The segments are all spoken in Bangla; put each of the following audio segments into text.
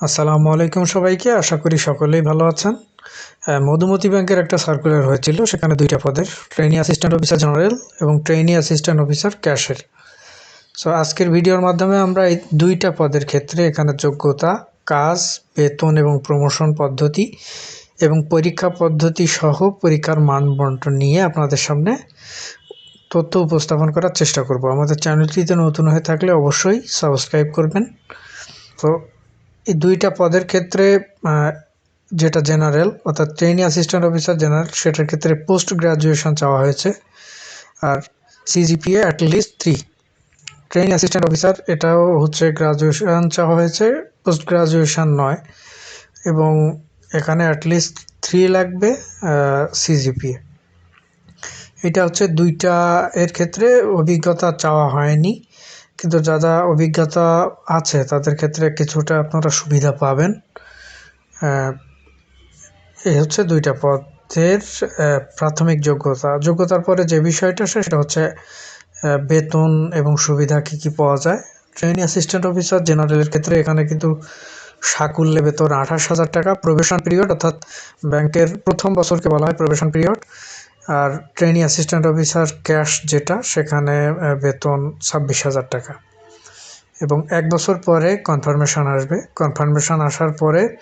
আসসালামু আলাইকুম সবাইকে। আশা করি সকলেই ভালো আছেন। মধুমতি ব্যাংকের একটা সার্কুলার হয়েছিল, সেখানে দুইটা পদের ট্রেনি অ্যাসিস্ট্যান্ট অফিসার জেনারেল এবং ট্রেনি অ্যাসিস্ট্যান্ট অফিসার ক্যাশের সো আজকের ভিডিওর মাধ্যমে আমরা এই দুইটা পদের ক্ষেত্রে এখানে যোগ্যতা, কাজ, বেতন এবং প্রমোশন পদ্ধতি এবং পরীক্ষা পদ্ধতি সহ পরীক্ষার মান বন্টন নিয়ে আপনাদের সামনে তথ্য উপস্থাপন করার চেষ্টা করব। আমাদের চ্যানেলটিতে নতুন হয়ে থাকলে অবশ্যই সাবস্ক্রাইব করবেন। তো এই দুইটা পদের ক্ষেত্রে যেটা জেনারেল, অর্থাৎ ট্রেনিং অ্যাসিস্ট্যান্ট অফিসার জেনারেল, সেটার ক্ষেত্রে পোস্ট গ্রাজুয়েশন চাওয়া হয়েছে। আর CGPA at least three train assistant officer, এটাও হচ্ছে গ্রাজুয়েশন চাওয়া হয়েছে পোস্ট গ্রাজুয়েশন নয়। এবং এখানে অ্যাটলিস্ট থ্রি লাগবে সিজিপিএ। এটা হচ্ছে দুইটা এর ক্ষেত্রে অভিজ্ঞতা চাওয়া হয়নি। কিন্তু যারা অভিজ্ঞতা আছে তাদের ক্ষেত্রে কিছুটা আপনারা সুবিধা পাবেন। এই হচ্ছে দুইটা পদের প্রাথমিক যোগ্যতা। যোগ্যতার পরে যে বিষয়টা সেটা হচ্ছে বেতন এবং সুবিধা কি কি পাওয়া যায়। ট্রেনিং অ্যাসিস্ট্যান্ট অফিসার জেনারেলের ক্ষেত্রে এখানে কিন্তু সাকুল্যে বেতন আঠাশ হাজার টাকা। প্রবেশন পিরিয়ড অর্থাৎ ব্যাংকের প্রথম বছরকে বলা হয় প্রবেশন পিরিয়ড আর ট্রেনিং অ্যাসিস্ট্যান্ট অফিসার ক্যাশ যেটা, সেখানে বেতন ছাব্বিশ হাজার টাকা। এবং এক বছর পরে কনফার্মেশন আসবে। কনফার্মেশন আসার পরে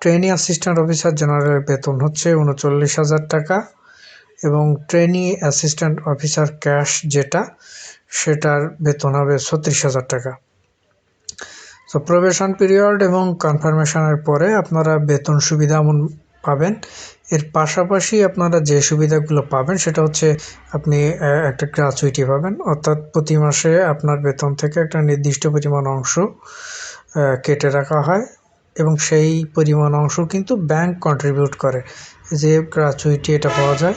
ট্রেনি অ্যাসিস্ট্যান্ট অফিসার জেনারেলের বেতন হচ্ছে উনচল্লিশ হাজার টাকা এবং ট্রেনি অ্যাসিস্ট্যান্ট অফিসার ক্যাশ যেটা, সেটার বেতন হবে ছত্রিশ হাজার টাকা। তো প্রবেশন পিরিয়ড এবং কনফার্মেশনের পরে আপনারা বেতন সুবিধা মন- পাবেন। এর পাশাপাশি আপনারা যে সুবিধাগুলো পাবেন সেটা হচ্ছে আপনি একটা গ্রাচুইটি পাবেন। অর্থাৎ প্রতি মাসে আপনার বেতন থেকে একটা নির্দিষ্ট পরিমাণ অংশ কেটে রাখা হয় এবং সেই পরিমাণ অংশ কিন্তু ব্যাংক কন্ট্রিবিউট করে। যে গ্রাচুইটি এটা পাওয়া যায়।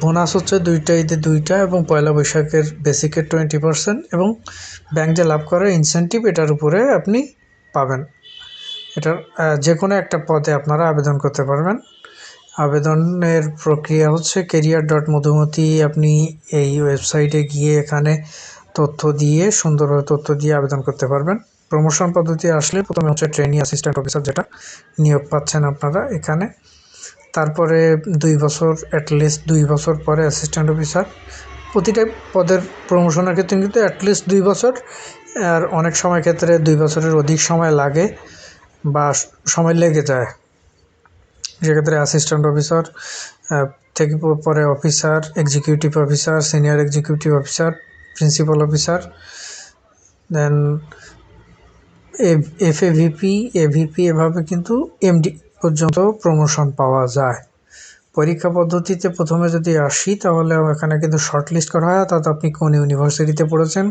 বোনাস হচ্ছে দুইটা ঈদে দুইটা এবং পয়লা বৈশাখের বেসিকের টোয়েন্টি পার্সেন্ট এবং ব্যাংক যে লাভ করে ইনসেন্টিভ এটার উপরে আপনি পাবেন। এটার যে কোনো একটা পদে আপনারা আবেদন করতে পারবেন। আবেদনের প্রক্রিয়া হচ্ছে কেরিয়ার ডট মধুমতি। আপনি এই ওয়েবসাইটে গিয়ে এখানে তথ্য দিয়ে সুন্দরভাবে তথ্য দিয়ে আবেদন করতে পারবেন। প্রমোশন পদ্ধতি আসলে প্রথমে হচ্ছে ট্রেনিং অ্যাসিস্ট্যান্ট অফিসার যেটা নিয়োগ পাচ্ছেন আপনারা এখানে। তারপরে দুই বছর অ্যাটলিস্ট দুই বছর পরে অ্যাসিস্ট্যান্ট অফিসার প্রতিটা পদের প্রমোশনের ক্ষেত্রে কিন্তু অ্যাটলিস্ট দুই বছর, আর অনেক সময় ক্ষেত্রে দুই বছরের অধিক সময় লাগে বা সময় লেগে যায়। সেক্ষেত্রে অ্যাসিস্ট্যান্ট অফিসার থেকে পরে officer executive officer senior executive officer principal officer then F A VP AVP এভাবে কিন্তু এমডি পর্যন্ত প্রমোশন পাওয়া যায়। পরীক্ষা পদ্ধতিতে প্রথমে যদি আসি, তাহলে এখানে কিন্তু শর্ট লিস্ট করা হয়, অর্থাৎ আপনি কোন ইউনিভার্সিটিতে পড়েছেন,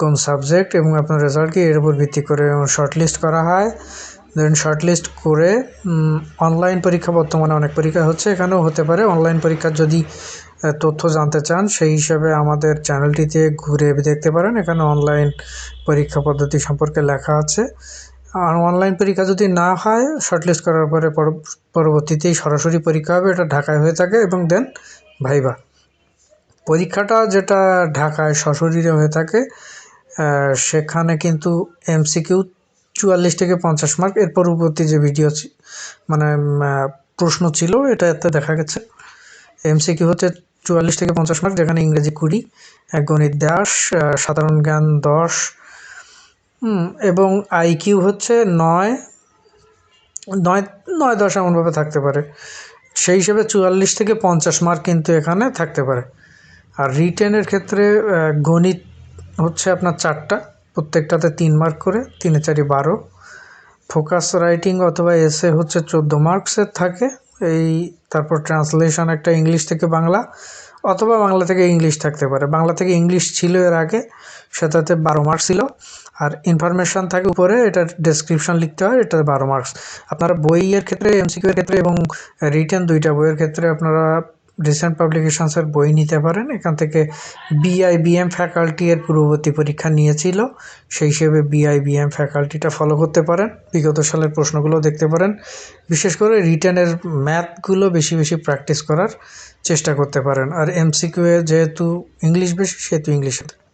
কোন সাবজেক্ট এবং আপনার রেজাল্ট কি, এর উপর ভিত্তি করে শর্ট লিস্ট করা হয়। দেন শর্ট লিস্ট করে অনলাইন পরীক্ষা বর্তমানে অনেক পরীক্ষা হচ্ছে। এখানেও হতে পারে। অনলাইন পরীক্ষার যদি তথ্য জানতে চান, সেই হিসাবে আমাদের চ্যানেলটিতে ঘুরে দেখতে পারেন। এখানে অনলাইন পরীক্ষা পদ্ধতি সম্পর্কে লেখা আছে। আর অনলাইন পরীক্ষা যদি না হয় শর্টলিস্ট করার পরে পর- পরবর্তীতেই সরাসরি পরীক্ষা হবে। এটা ঢাকায় হয়ে থাকে এবং দেন ভাইবা। পরীক্ষাটা যেটা ঢাকায় সশরীরে হয়ে থাকে সেখানে কিন্তু এমসিকিউ চুয়াল্লিশ থেকে পঞ্চাশ মার্ক এর পরবর্তী যে ভিডিও মানে প্রশ্ন ছিল এটা এতে দেখা গেছে। এমসিকিউ হচ্ছে চুয়াল্লিশ থেকে পঞ্চাশ মার্ক যেখানে ইংরেজি কুড়ি গণিত দাস সাধারণ জ্ঞান দশ এবং আইকিউ হচ্ছে নয় নয় নয় দশ এমনভাবে থাকতে পারে। সেই হিসেবে চুয়াল্লিশ থেকে পঞ্চাশ মার্ক কিন্তু এখানে থাকতে পারে। আর রিটেনের ক্ষেত্রে গণিত হচ্ছে আপনার চারটা। প্রত্যেকটাতে তিন মার্ক করে, তিনে চারি বারো। ফোকাস রাইটিং অথবা এসে হচ্ছে চোদ্দ মার্কসের থাকে। এই তারপর ট্রান্সলেশন একটা ইংলিশ থেকে বাংলা, অথবা বাংলা থেকে ইংলিশ থাকতে পারে। বাংলা থেকে ইংলিশ ছিল এর আগে, সেটাতে বারো মার্কস ছিল। আর ইনফরমেশান থাকে উপরে এটার ডেসক্রিপশন লিখতে হয় এটা বারো মার্কস আপনারা বইয়ের ক্ষেত্রে এমসিকিউ এর ক্ষেত্রে এবং রিটেন দুইটা বইয়ের ক্ষেত্রে আপনারা রিসেন্ট পাবলিকেশনসের বই নিতে পারেন। এখান থেকে বিআইবিএম ফ্যাকাল্টি পূর্ববর্তী পরীক্ষা নিয়েছিল। সেই হিসেবে বিআইবিএম ফ্যাকাল্টিটা ফলো করতে পারেন। বিগত সালের প্রশ্নগুলো দেখতে পারেন। বিশেষ করে রিটার্নের ম্যাথগুলো বেশি বেশি প্র্যাকটিস করার চেষ্টা করতে পারেন। আর এমসিকিউ এ যেহেতু ইংলিশ বেশি, সেহেতু ইংলিশে